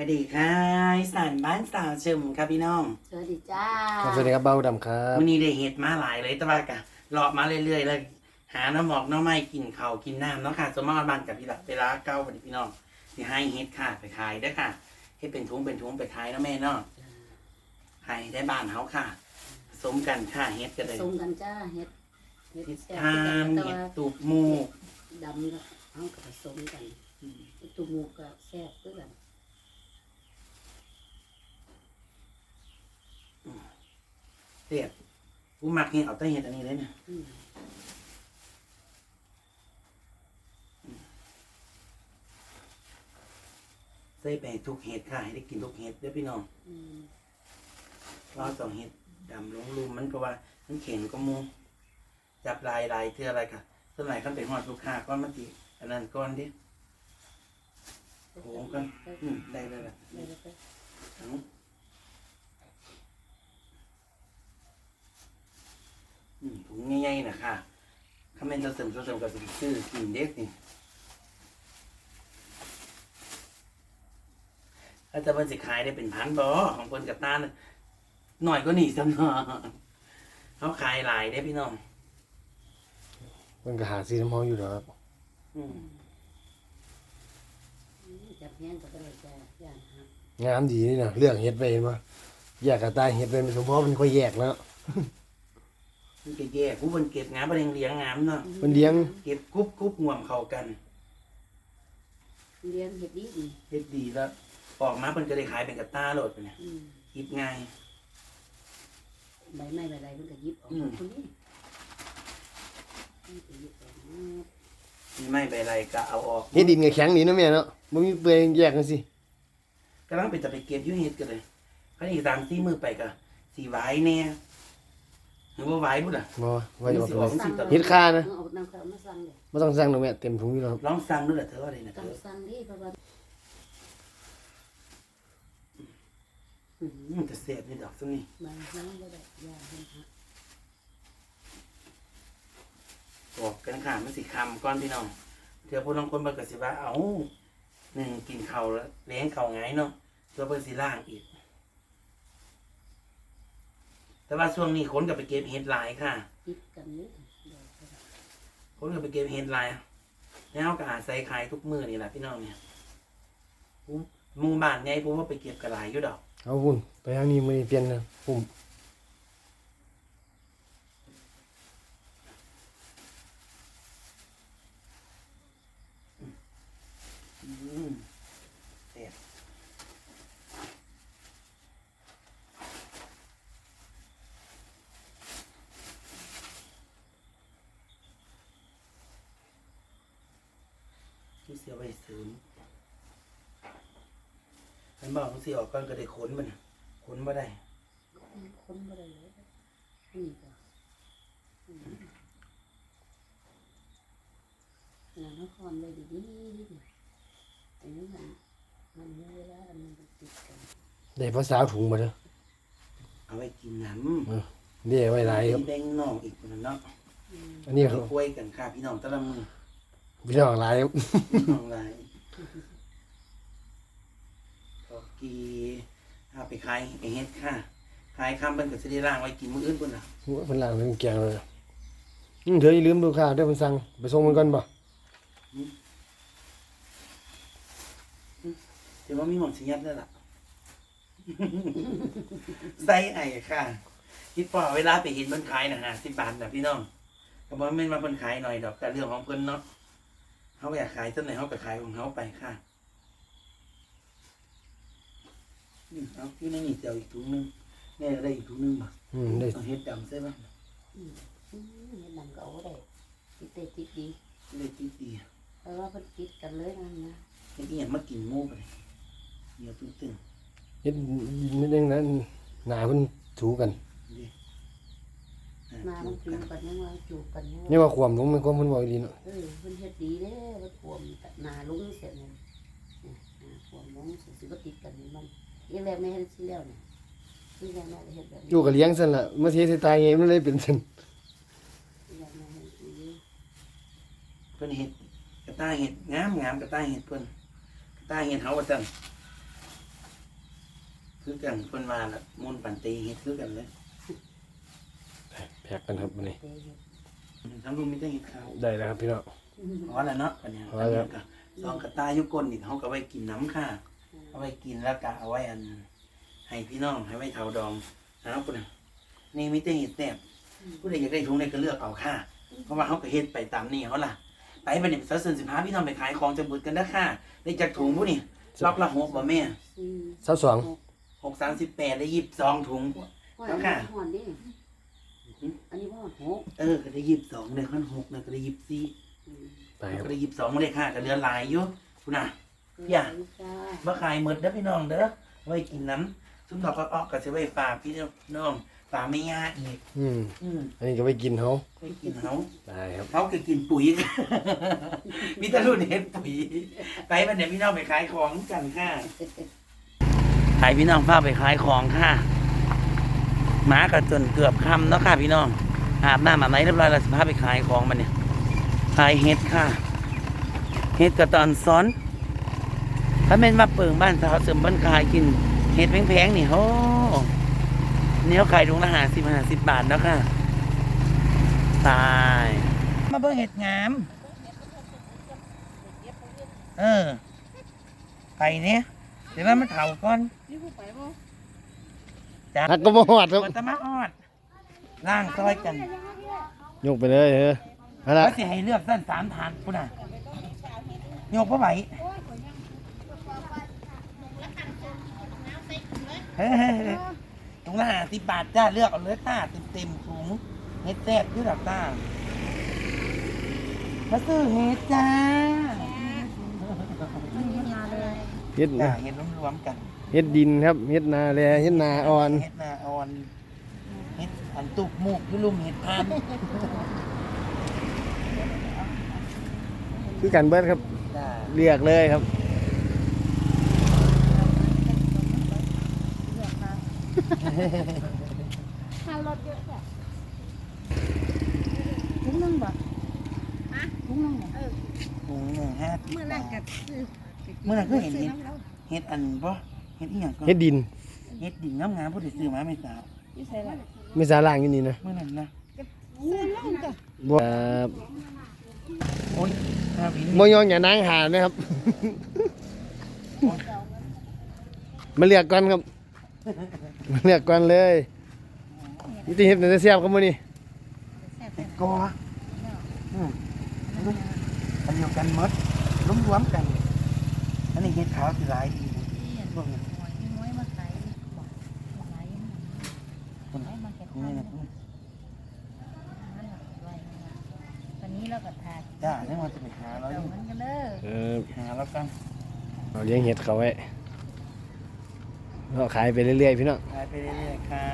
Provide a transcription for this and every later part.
วัสดีค่ะอีสานบ้านสาวชมครับพี่น้องสวัสดีจ้าครับสวัสดีครับเบ้าดำครับวันนี้ได้เห็ดมาหลายเลยแต่ว่ากะเลาะมาเรื่อยๆเลยหาน้ำหมอกน้ำไม้กินข้าวกินน้ำเนาะค่ะสมมติบ้านกับพี่หลักเวลาเก้าวันนี้พี่น้องที่ให้เห็ดค่ะไปขายได้อค่ะให้เป็นถุงเป็นถุงไปขายเนาะแม่เนาะขายได้บ้านเฮาค่ะผสมกันค่ะเห็ดกันเลยส่งกันจ้าเฮ็ดเฮ็ดเห็ดแซ่บทานแต่เห็ดว่าตูบหมูดำก็เอากับผสมกันตุหมูกก็แซ่บคือกัน เด็ดกูมักเห็ดเอาแต่เห็ดอันนี้เลยเนี่ยอืมใส่ไปทุกเห็ดค่ะให้ได้กินทุกเห็ดเด้อพี่น้องอืมเราต้องเห็ดดำลงลุมมันก็ว่า มันเข็งก็มูจับลายลายเทืออะไรค่ะส่วนไหนขั้นไปหอดลูกค้าก้อนมันตีอันนั้นก้อนดิโอ้กันอืมได้ได้ละได้แล้วก็ เอาอืมถุงใหญ่ๆนะค่ะ ถ้าเป็นจะเสริมจะเสริมกับสิซื้อกินเด็กนี่ถ้าจะเป็นสิขายได้เป็นพันบอของคนกับตาน่ะหน่อยก็หนีซ้ำเนาะเขาขายหลายได้พี่น้องมันก็หาซื้อน้ำมันอยู่แล้วครับอืมอืมจับแห้งก็ได้จ้าย่างครับงามดีนี่นะเรื่องเฮ็ดไปเห็นปะแยกกับตายเฮ็ดเป็นสมพอมันค่อยแยกแล้ว มันก็แย่ผู้คนเก็บงามประเด็นเลี้ยงงามเนาะมันเลี้ยงเก็บกุ๊บกุ๊บง่วมเข้ากันเลี้ยงเฮ็ดดีดีเฮ็ดดีแล้วออกมาเพิ่นก็ได้ขายเป็นกระต้าโหลดไปเนี่ยอืมคิดง่าย ใบไม้ใบอะไรมันก็หยิบออกอืม คนนี้มันก็หยิบออกมามีไม่ใบไรก็เอาออกเฮ็ดดินกับแข็งนี่เนาะแม่เนาะมันมีเปลือยแยกกันสิกำลังไปจะไปเก็บอยุ่เฮ็ดกันเลยเขาอีกสามสี่มือไปก็สีไว้แน่ หรือว่าไว้บุ่นอะ บ่ว่าจะบอกสิไปออกเลยสิตะเฮ็ดค่านะ เอาน้ำข้าวมาสั่งเลยบ่ต้องสั่งดอกแม่เต็มถุงอยู่แล้วครับลองสั่งดูล่ะเธอว่าอะไรนะต้เธองอสั่งดิเพราะว่าอืมจะเสียบนี่ดอกซุนี่บางครั้งก็ได้ย่างให้ครับออกกันค่ะมันสิคำก้อนพี่น้องเธอพูดลองคนเบิ่งก็สิว่าเอ้าหนึ่งกินข้าวแล้วเลี้ยงข้าวไงเนาะเธอเพิ่นสิล่างอีก แต่ว่าช่วงนี้คนก็ไปเก็บเห็ดหลายค่ะคิดกันนิดเดียวก็ได้คนก็ไปเก็บเห็ดหลายแล้วก็อาศัยขายทุกมื้อนี่แหละพี่น้องเนี่ยผมหมู่บ้านใหญ่ผมว่าไปเก็บกระหลายอยู่ดอก เอาพุ่นไปทางนี้มื้อนี้เปลี่ยนนะปุ่ม อืมเสียที่เสียไปเสริมมันบอกมันเสียออกก่อนก็ได้ขนมันน่ะขนมาได้คนบ่ได้เลยนี่ก็อืมงานนครเลยดีดีดีอันนี้มันมันมีเวลามันติดกันได้ภาษาถุงมาเด้อเอาไว้กินน้เดี๋ยวไว้ำหลายครับแบ่งน้องอีกคนนั้นเนาะอืมอันนี้คุยกันค่ะพี่น้องแตะละมือ พี่น้องหลายครับน้องไรก็กีเอาไปขายไปเฮ็ดค่ะขายคำเป็นกับสิได้ล่างไว้กินมื้ออื่นพุ่นน่ะเพิ่นล้างเพิ่นแกงเลยอืมเดี๋ยวอย่าลืมลูกค้าเด้อเพิ่นสั่งไปส่งมันก่อนบ่เดี๋ยวว่ามีหมองสิยัดแล้วล่ะใส่ไอ้ค่ะคิดพอเวลาไปเห็นเพิ่นขายน่ะ50บาทน่ะพี่น้องก็บ่แม่นว่าเพิ่นขายหน่อยดอกแต่เรื่องของเพิ่นเนาะ เฮาอยากขายจังไหนเฮาก็ขายของเฮาไปค่ะนี่เอาอยู่ในนี่เดี๋ยวอีกถุงหนึงแน่ได้อีกถุงหนึงบ่อืมได้เอาเฮ็ดดำใช่ป่ะอืมอืมเฮ็ดหนังก็เอาได้ติดเตะติดดีเลยตีตีเพราะว่าเพิ่นติดกันเลยนั่นนะเฮ็ดอีหยังมากินหมูไปเลยเดี๋ยวตึ้งเฮ็ดนิดนึงนะหน้าเพิ่นถูกันๆดิ มามันจูบกันยังว่าจูบกันยังนี่ว่าว่าความลงมันความเพิ่นบอกดีเนาะเออเพิ่นเฮ็ดดีเด้เพิ่นควมแต่หน้าลุงเสร็จเนี่ยเนี่ยหน้าควมลุงเสร็จสิบ่ติดกันนี่มันอีแรกแม่เฮ็ดสิแล้วเนี่ยอีแรกแม่ก็เฮ็ดแบบนี้ อยู่กับเลี้ยงซั่นล่ะมาเทใส่ตายไงมันเลยเป็นซั่นอีแรกแม่เฮ็ดสิเพิ่นเฮ็ดกระต่ายเฮ็ดงามงามกระต่ายเฮ็ดเพิ่นกระต่ายเฮ็ดเฮาว่าซั่นคือกันคนมาละมุนปันตีเฮ็ดคือกันเลย แพ็กกันครับวันนี้ทั้งลุมมีแต่เฮ็ดข้าวได้แล้วครับพี่น้องพอแล้วเนาะอันเนี้ยพอแล้วก็ซองกระตายอยุก้นนี่เขาก็ไว้กินน้ำค่ะ เอาไว้กินแล้วก็เอาไว้อัน ให้พี่น้องให้ไว้เถาดองนะครับคุณน่ะนี่มีแต่เห็ดแซ่บผู้ใดอยากได้ถุงใดก็เลือกเอาค่ะ เพราะว่าเขาก็เฮ็ดไปตามนี่เขาล่ะ ไปบันนี้เสาเสริมสินค้าพี่น้องไปขายของจะบุดกันนะค่ะได้จากถุงผู้นี่ล็อกละหกบ่แม่สี่เสาสองหกสามสิบแปดได้ยิบสองถุงห้อยแล้วค่ะห อนดิอันนี้ว่าหกเออก็ได้ยิบสองได้ขั้นหกนะก็ได้ยิบสี่อืมไปครับก็ได้ยิบสองไม่ได้ค่ะก็เหลือหลายอยู่คุณน่ะอย่าจ้ามาขายหมดเด้อพี่น้องเด้อไว้กินน้ำซุปดอกก็ออกก็จะไว้ฝากพี่น้องฝากไม่ยากอีกอืมอืมอันนี้ก็ไปกินเขาไว้กินเขาได้ครับเขาคือกินปุ๋ยมีแต่รุ่นเห็นปุ๋ยไปมันเดี๋ยวพี่น้องไปขายของกันค่ะขายพี่น้องพาไปขายของค่ะห มาก็จนเกือบคำเนาะค่ะพี่น้องอาบน้ำอาบไหนเรียบร้อยแล้วสิพไปขายของมันเนี่ยขายเห็ดค่ะเห็ดกระตอนซ้อนถ้าเป็นมาเปิงบ้านสาวเสริมบ้านขายกินเห็ดแพงๆนี่โหเนี้ยขายถุงละห้าสิบห้าสิบบาทแล้วค่ะตายมาเบิ่งเห็ดงามเออไปเนี่ยเดี๋ยวมันเถาก่อน จ้านักก็บ่หอดครับมันตะมาออดล่างซอยกันยกไปเลยเออเอาละแล้วสิให้เลือกเส้นสามฐานคุณน่ะโยกพ่อไหวเฮ้ยถุงละห้าสิบบาทจ้าเลือกเอาเลยค่ะเต็มเต็มๆถุงเฮ็ดแซ่บคือดับตามาซื้อเฮ็ดจ้าเฮ็ดจ้าเฮ็ดรวมๆกัน เฮ็ดดินครับเฮ็ดนาแลเฮ็ดนาอ่อนเฮ็ดนาอ่อนเฮ็ดอันตุกมูกคือลุมเฮ็ดพานคือกันเบิดครับจ้าเรียกเลยครับข้าวรถเยอะจ้ะถุงนึงบ่ฮะถุงนึงบ่เออถุงหนึ่งห้าสิบเมื่อนั่งกับเมื่อนั้นก็เห็นเฮ็ดเฮ็ดอันบ่ เฮ็ดอีหยังก็เฮ็ดดินเฮ็ดดิ่งงามๆผู้ที่ซื้อมาไม่ทราบอยู่ใส่ละไม่สาล่างอยู่นี่นะเมื่อนั้นนะซื้อนั่งจ้ะบ่ครับโอ้ยห้าวินบ่ยองอย่านางหานะครับ มาเลือกก่อนครับ มาเลือกก่อนเลยนี่ที่เฮ็ดน่าจะแซ่บครับมื้อนี้แซ่บเฮ็ดกออืมอันเดียวกันหมดรวมๆกัน อันนี้เฮ็ดขาวสิหลายดีเบิ่ง หอยน้อยมาขายบ่ขาย คน ให้มาเก็บ นี่ ทาน นะ ตอนนี้เรา ก็ทานจ้านี่มันจะไปหาเราอเดี๋ยวยู่มันกันเด้อเออหาแล้วกันเอาเลี้ยงเห็ดเขาไว้เราขายไปเรื่อยๆพี่น้องขายไปเรื่อยๆค่ะ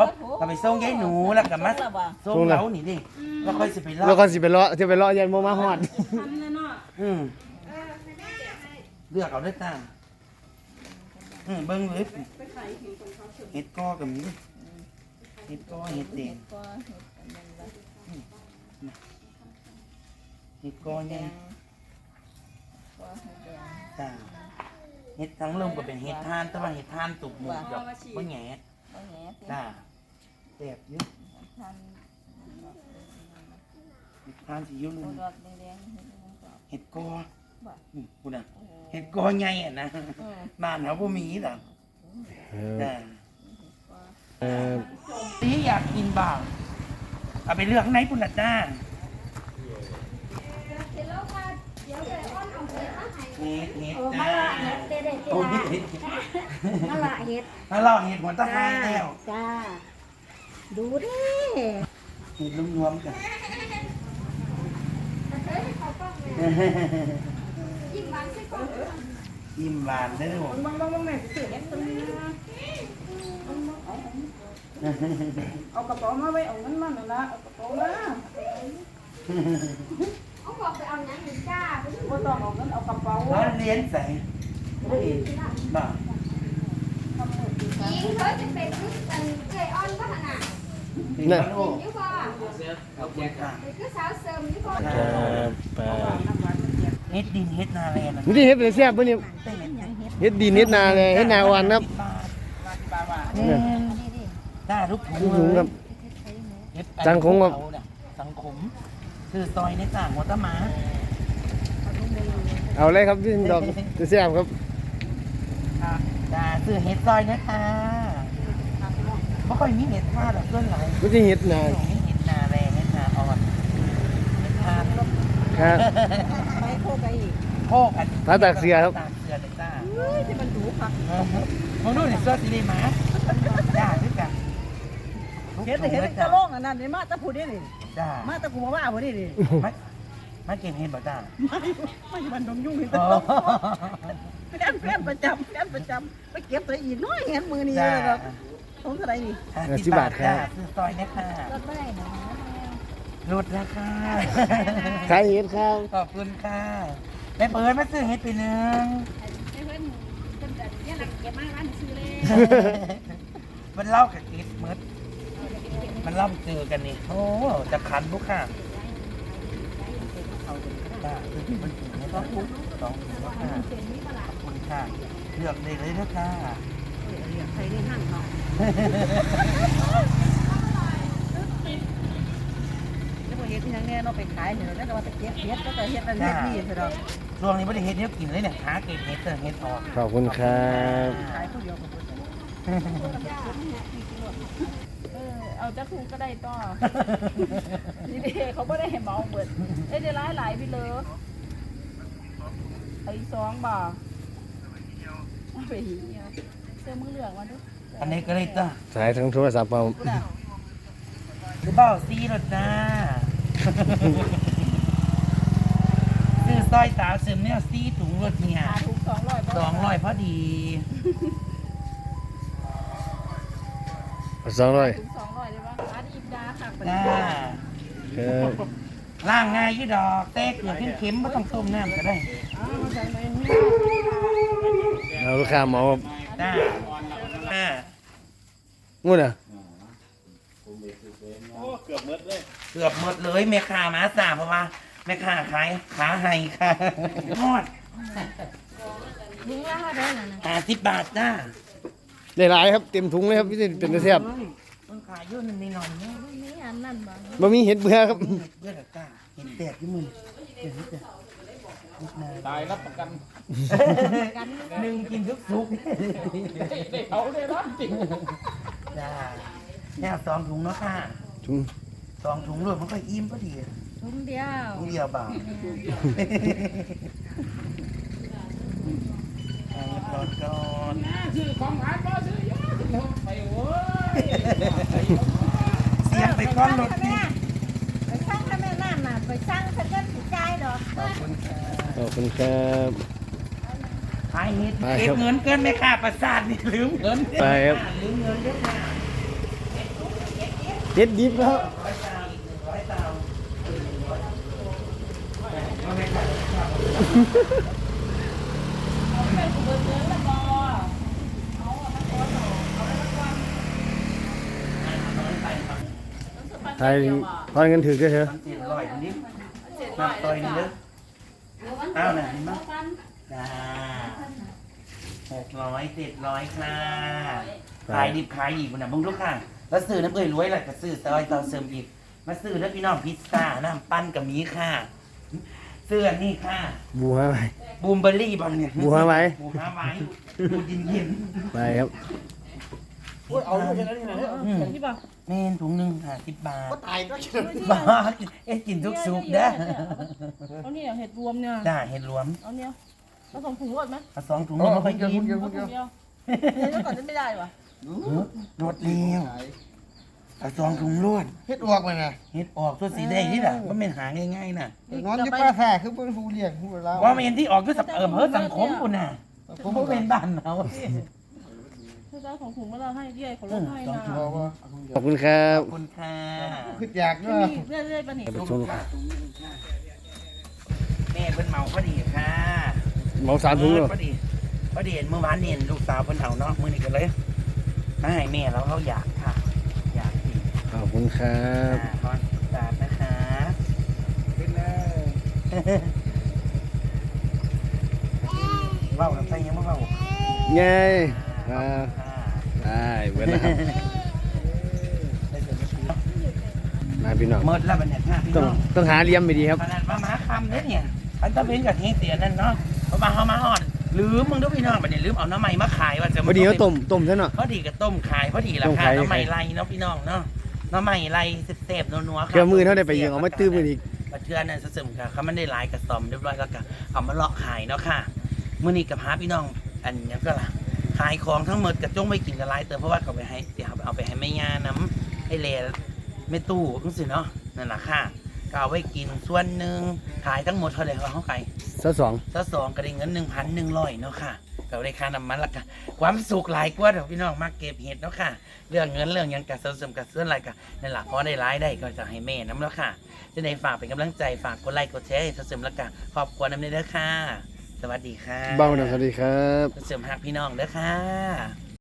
บ่ก็ไปส่งยายหนูแล้วก็มาส่งเรานี่ดิแล้วค่อยสิไปรอแล้วก็สิไปเลาะสิไปเลาะยันโมมาฮอดอืมเลือกเอาได้ตาอืมเบิ้งเลยเห็ดกอกับมีเห็ดกอเห็ดเด่นก็ เห็ดอันนั้นละเห็ดกอเนี่ยก็เห็ดแดงจ้าเห็ดทั้งลมก็เป็นเห็ดทาน แต่ว่าเห็ดทานตุกหมูกับบ่แหง่บ่แหน่ติจ้าแซ่บอยู่ทานเห็ดทานสิอยู่โอนู่นดอกแดงๆเห็ดแดงก็เห็ดกอบ่อืมพูดน่ะ โอ้โหเห็ดกอใหญ่อะนะอืมบ้านเขาบ่มีดอกเออจ้าเออสีอยากกินบ้างเอาไปเลือกข้างในปุ่นละจ้า เห็ดเห็ดจ้าโอ้ยเห็ดนั่นละเห็ดแล้วเราเห็ดหัวตะไคร้แล้วจ้า ดูดิเห็ดรวมๆกันยิ้มหวานเด้อผมมึงมึงมึงแม่สิเห็ดตัวนี้เอากระเป๋ามาไว้เอาเงินมาหน่อยละเอากระเป๋ามาเอาบอกไปเอาหยังหนึ่งจ้า บ่ต้องเอาเงินเอากระเป๋าร้อนเลี้ยนใส่บ่เห็นบ้ายิงเขาจะเป็นคือเป็นเกยอ้อนก็ขนาดเห็นแล้วลูกยุบ่ขอบคุณค่ะเป็นคือสาวเสริมยุบ่ครับไปเฮ็ดดินเฮ็ดนาแลนะนี่ที่เฮ็ดเลยแซ่บมื้อนี้เต้นเฮ็ดเฮ็ดดีเฮ็ดนาเลยเฮ็ดนาวันครับเนี่ยได้ทุกถุงทุกถุงครับเฮ็ดสังคมครับเอาน่ะสังคมคือซอยในต่างหัวตะหมา เอาเลยครับพี่ดอกจะแซ่บครับค่ะจ้าซื้อเห็ดซอยนะคะไม่ค่อยมีเห็ดท่าหรอกส่วนหลายก็จะเฮ็ดนามีเห็ดนาแรงเห็ดนาอ่อนเห็ดทานครับไปโคกไปอีกโคกอันพระตากเสือครับตากเสือเลยจ้าเฮ้ยที่มันดูคักมึงดูนี่เสื้อสีเหลืองมาจ้าด้วยกันเห็นแต่เห็นแต่กระโล่งอันนั้นนี่มาแตะพูดนี่นี่จ้ามาแตะกูมาว่าบ่นี่นี่ มามาเก็บเห็ดบ่จ้าไม่ไม่มันดงยุ่งเห็นแต่อ๋อแฟนแฟนประจำแฟนประจำไปเก็บตัวอีกน้อยเห็นมือนี่จ้าเลยครับของเท่าไหร่นี่ห้าสิบบาทครับจ้ซื้อซอยนะคะรถเมื่อไหร่นะลดราคาขายเฮ็ดครับขอบคุณค่ะแม่เปิดมาซื้อเห็ดไปหนึ่งไอ้เพื่อนเพื่อนจะเนี่ยหลักเก็บมาร้านซื้อเลยมันเล่ากับกิฟมืดมันเล่าเจอกันนี่โอ้จะคันลูกค่ะ เอาจ้ามันถึงให้สองถุงสองถุงแล้วค่ะขอบคุณค่ะเลือกเลยเลยนะค่ะใครได้หั่นเนาะแล้วพอเฮ็ดที่ยังแน่เนาไปขายเนี่ยแล้วก็ว่าไปเก็บเฮ็ดก็จะเฮ็ดนั่นเฮ็ดนี่ซะดอกช่วงนี้ไม่ได้เห็ดเนี้ยกินเลยเนี่ยหาเก็บเห็ดเจอเห็ดออกขอบคุณครับขายผู้เดียวก็บ่ได้เออ เอาจะถูกก็ได้ต่อ นี่เด้เขาไม่ได้ให้เมาเบิดเอ้ยได้หลายหลายพี่เลยไอ้สองบ่าเอาไปหีเนี่ยเสื้อมือเหลืองมาดูอันนี้ก็เลยจ้าสายทั้งโทรศัพท์เอาหรือเปล่าซีรถจ้าซื้อสร้อยสาวเสริมเนี่ยซีถุงรถเนี่ยหาถูกสองร้อยสองร้อยพอดีสองร้อยถูกสองร้อยได้ปะร้านอิม ดาค่ะจ้าครับล่างง่ายอยี่ดอกเต้เกลือเค็มๆไม่ต้องต้มน้ำก็ได้เอาลูกค้าเหมาครับจ้าอ่างูน่ะเกือบหมดเลยแม่ค้ามาสามเพราะว่าแม่ค้าขายขาไห้ค่ะทอดยิงละห้าได้นะนะห้าสิบบาทจ้าได้หลายครับเต็มถุงเลยครับพี่เป็นตะแซ่บมันขายอยุ่นนิดหน่อยเนี่ยนี่อันนั้นบ้างบ่มีเห็ดเบื่อครับเบื่อกับจ้าเห็นแตกที่มือเห็นนี่จ้ะตายรับประกันหนึ่งกินทุกสุกเอาได้รับจริงจ้าเนี่ยสองถุงเนาะค่ะถุงสองถุงรวมมันก็อิ่มพอดีทุ่มเดียวถุงเดียวเปล่าเอาก่อนก่อนเสียง ไปก้อนรถนี่ไปสร้างถ้าแม่น้ำน่ะไปสร้างถ้าเงินสิจ่ายดอกขอบคุณค่ะขอบคุณครับขายเห็ดไปเก็ครับบเงินเกินไหมค่ะประสาทนี่ลืมเงินไปครับลืมเงินเยอะมากเห็ดดิบครับร้อยตาวอีกหนึ่งร้อยตาวเอาไหมค่ะ ไทยทอนเงินถือก็เถอะมันเจ็ดร้อยนิดนับต่อยนิดเด้อเอาหน่ะเห็นไหมจ้าหกร้อยเจ็ดร้อยค่ะขายดิบขายอีกคนน่ะมึงลูกค่ะแล้วซื้อน้ำเอ่ยรวยแหละก็ซื้อซอยตอนเสริมอีกมาซื้อแล้วพี่น้องพิซซ่าน้ำปั้นกับมีค่ะซื้ออันนี้ค่ะ บูฮะไปบูมเบอร์รี่บอลเนี่ยบูฮาไว้บูฮาไว้บูเย็นเย็นไปครับเอาลูกแค่นั้นนี่นะที่บอ กเมนถุงหนึ่งห้าสิบบาทตายก็บาทเอ๊ะกินทุกซุปเด้อเอาเนี่ยเห็ดรวมเนี่ยจ้าเห็ดรวมเอาเนี่ยผสมถุงรสไหมเอาสองถุงมันไม่ค่อยกินเอาถุงเดียวเดี๋ยวก่อนจะไม่ได้วะรสเลี้ยวเอาสองถุงรวดเฮ็ดออกไปไงเห็ดออกตัวสีแดงนี่แหละมันเป็นหาง่ายๆน่ะนอนอยู่ป้าแท้คือเป็นผู้เลี้ยงผู้เล่าว่ามันเห็นที่ออกด้วยสับเอิมเฮ้ยสังคมคุณน่ะผมเป็นบ้านเราคือ เจ้าของถุงเมื่อเราให้เรื่อยเขาลดให้นะขอบคุณครับขอบคุณค่ะคืออยากที่เนาะมีเรื่อยๆปะนี่ไปชมลูกค้าแม่เพิ่นเมาพอดีค่ะเหมาสามถุงเหรอพอดีพอดีเห็นเมื่อวานนี่เห็นลูกสาวเพิ่นเอาเนาะมื้อนี้ก็เลยมาให้แม่แล้วเขาอยากค่ะ อยากกินขอบคุณครับอ่าทอดสาดนะคะเป็นเลยเว้าแล้วใครยังไม่เว้าไงอ่า อ่า ได้เบิดแล้วครับ มาพี่น้องเมิดแล้วบัดเนี่ยค่ะพี่ต้องน้องต้องหาเหลี่ยมไปดีครับ ขนาดว่าม้าคำเนี่ยเนี่ยอันตะเป็นกับเฮเสียนั่นเนาะเพราะว่าเขามาฮอดลืมมึงด้วยพี่น้องบัดเนี่ยลืมเอาน้ำใหม่มาขายว่าจะพอดีก็ต้มต้มซะเนาะพอดีกับต้มขายพอดีราต้มคาขาย น้ำใหม่ไรเนาะพี่น้องเนาะน้ำใหม่ไรเสพๆนัวๆค่ะเกือมือเท่าได้ไปยิงเอามาตื้มกันอีกบัดเทือนนั่นสะสมค่ะเขามันได้หลายกระสอมเรียบร้อยแล้วก็เอามาเลาะขายเนาะค่ะมื้อนี้กับพาพี่น้องอันนี้ก็ล่ะ ขายของทั้งหมดกับจงไม่กินกันหลายเติมเพราะว่าเขาไปให้เดี๋ยวเอาไปให้แม่ย่าน้ำให้เลไม่ตู้จังสิเนาะนั่นแหละค่ะก็เอาไว้กินส่วนหนึ่งขายทั้งหมดเท่าไหร่เขาเขาไปซะสองถ้าสองก็ได้เงินหนึ่งพันหนึ่งร้อยเนาะค่ะก็ได้ค่าน้ำมันละกันความสุขหลายกว่าเดี๋ยวพี่น้องมาเก็บเห็ดเนาะค่ะ เรื่องเงินเรื่องหยังกัดเสริมกัดเสื่ออะไรกันนั่นแหละเพราะได้รายได้ก็จะให้แม่น้ำแล้วค่ะจะได้ฝากเป็นกำลังใจฝากกดไลค์กดแชร์ให้เสริมแล้วกันขอบคุณน้ำเด้อค่ะส วัสดีค่ะเบ้าหน่อยสวัสดีครับ เสริมหักพี่น้องเด้อค่ะ